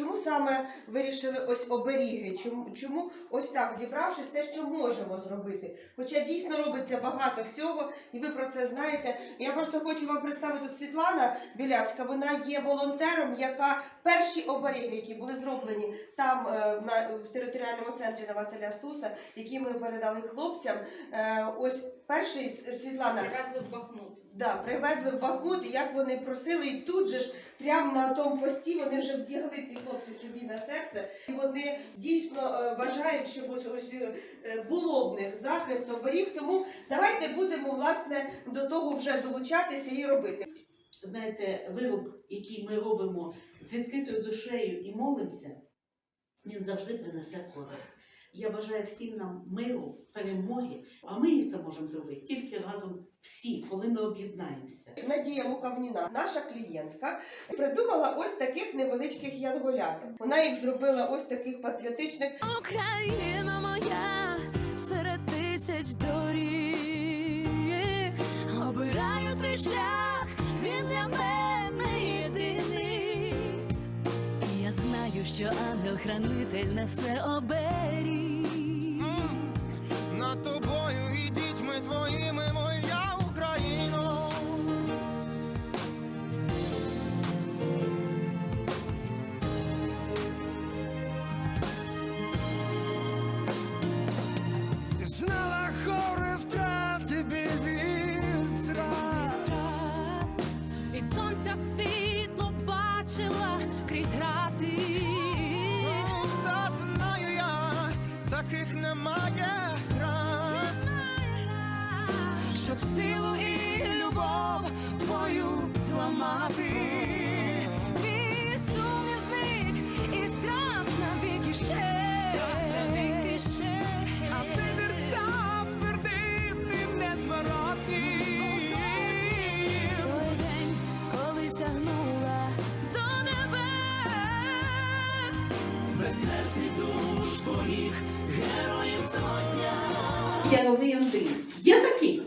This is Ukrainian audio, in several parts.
Чому саме вирішили ось оберіги? Чому, чому ось так зібравшись те, що можемо зробити? Хоча дійсно робиться багато всього, і ви про це знаєте. Я просто хочу вам представити тут Світлана Білявська. Вона є волонтером, яка перші оберіги, які були зроблені там е, на в територіальному центрі на Василя Стуса, які ми передали хлопцям. Е, ось перший Світлана. Бахмут. Да, привезли в Бахмут, і як вони просили, і тут же ж, прямо на тому пості, вони вже вдягли ці хлопці собі на серце. І вони дійсно е, бажають, щоб ось, ось е, було в них захист, оберіг. Тому давайте будемо власне до того вже долучатися і робити. знаєте, вироб, який ми робимо з відкритою душею і молимося, він завжди принесе користь. Я бажаю всім нам миру, перемоги, а ми це можемо зробити тільки разом всі, коли ми об'єднаємося. Надія Мукавніна, наша клієнтка, придумала ось таких невеличких янголяток. Вона їх зробила ось таких патріотичних. Україна моя серед тисяч доріг, обираю твій шлях, знаю, що ангел-хранитель несе оберіг. Таких немає град. Щоб силу і любов твою зламати. Мій сумнів зник і страх навіки ще. А вибір став Яровий Андрій. Є такий?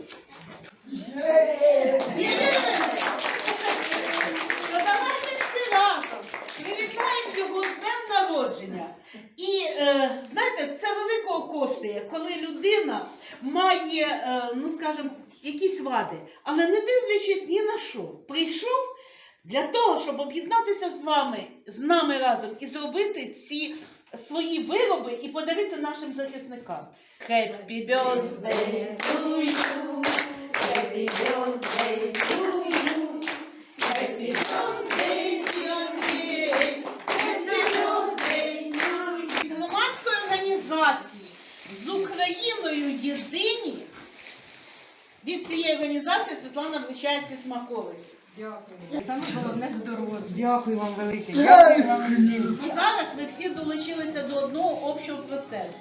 То давайте всі разом привітаємо його з днем народження. І е, знаєте, це великого коштує, коли людина має, е, ну скажімо, якісь вади, але не дивлячись ні на що, прийшов для того, щоб об'єднатися з вами, з нами разом і зробити ці свої вироби і подарити нашим захисникам. Happy birthday to you, happy birthday to you, happy birthday dear Андрій, happy birthday to you. Від громадської організації з Україною єдині від цієї організації Світлана вручає ці смаколики. Саме головне здоров'я. Дякую вам велике. Дякую вам всім. І зараз ви всі долучилися до одного общого процесу.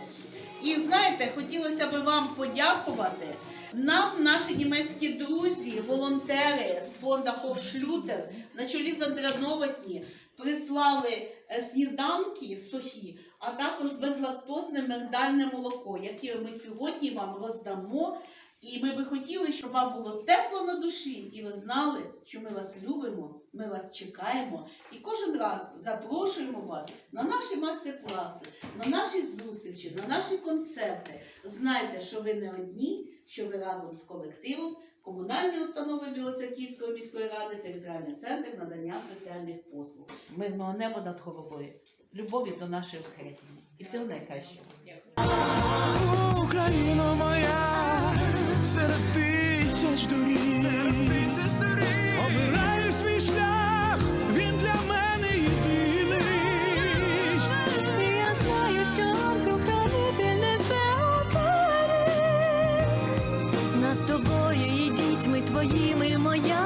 І знаєте, хотілося б вам подякувати. Нам наші німецькі друзі, волонтери з фонду Хофшлютер на чолі з Андреновотні прислали е, сніданки сухі, а також безлактозне мигдальне молоко, яке ми сьогодні вам роздамо. І ми би хотіли, щоб вам було тепло на душі, і ви знали, що ми вас любимо, ми вас чекаємо. І кожен раз запрошуємо вас на наші майстер-класи, на наші зустрічі, на наші концерти. Знайте, що ви не одні, що ви разом з колективом комунальної установи Білоцерківської міської ради, територіальний центр надання соціальних послуг. Мирного неба над головою, любові до нашої України. І всього найкращого. Україно моя, тисяч доріг, обираю свій шлях, він для мене єдиний. Я знаю, що ангел-хранитель несе оберіг. Над тобою і дітьми твоїми моя